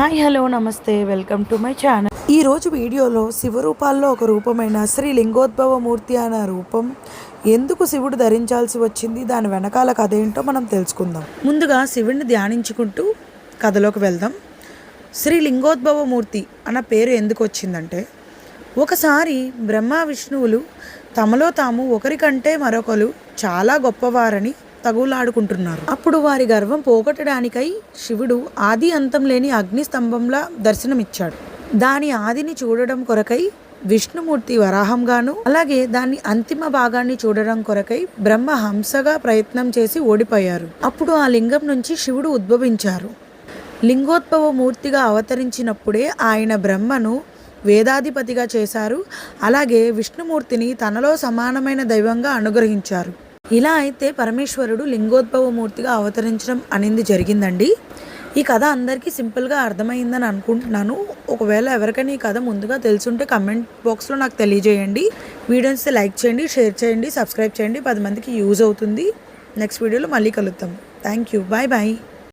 Hi hello నమస్తే welcome to my channel. ఈ రోజు వీడియోలో శివరూపాల్లో ఒక రూపమైన శ్రీ లింగోద్భవ మూర్తి అనే రూపం ఎందుకు శివుడు ధరించాల్సి వచ్చింది దాని వెనకాల కథ ఏంటో మనం తెలుసుకుందాం. ముందుగా శివుడిని ధ్యానించుకుంటూ కథలోకి వెళ్దాం. శ్రీ లింగోద్భవ మూర్తి అన్న పేరు ఎందుకు వచ్చిందంటే ఒకసారి బ్రహ్మ విష్ణువులు తమలో తాము ఒకరికంటే మరొకరు చాలా గొప్పవారని తగులాడుకుంటున్నారు. అప్పుడు వారి గర్వం పోగొట్టడానికై శివుడు ఆది అంతం లేని అగ్ని స్తంభంలా దర్శనమిచ్చాడు. దాని ఆదిని చూడడం కొరకై విష్ణుమూర్తి వరాహంగాను అలాగే దాని అంతిమ భాగాన్ని చూడడం కొరకై బ్రహ్మ హంసగా ప్రయత్నం చేసి ఓడిపోయారు. అప్పుడు ఆ లింగం నుంచి శివుడు ఉద్భవించారు. లింగోద్భవ మూర్తిగా అవతరించినప్పుడే ఆయన బ్రహ్మను వేదాధిపతిగా చేశారు. అలాగే విష్ణుమూర్తిని తనలో సమానమైన దైవంగా అనుగ్రహించారు. ఇలా అయితే పరమేశ్వరుడు లింగోద్భవమూర్తిగా అవతరించడం అనేది జరిగిందండి. ఈ కథ అందరికీ సింపుల్గా అర్థమైందని అనుకుంటున్నాను. ఒకవేళ ఎవరికైనా ఈ కథ ముందుగా తెలుసుంటే కమెంట్ బాక్స్లో నాకు తెలియజేయండి. వీడియోస్ లైక్ చేయండి షేర్ చేయండి సబ్స్క్రైబ్ చేయండి. పది మందికి యూజ్ అవుతుంది. నెక్స్ట్ వీడియోలో మళ్ళీ కలుద్దాం. Thank you bye bye.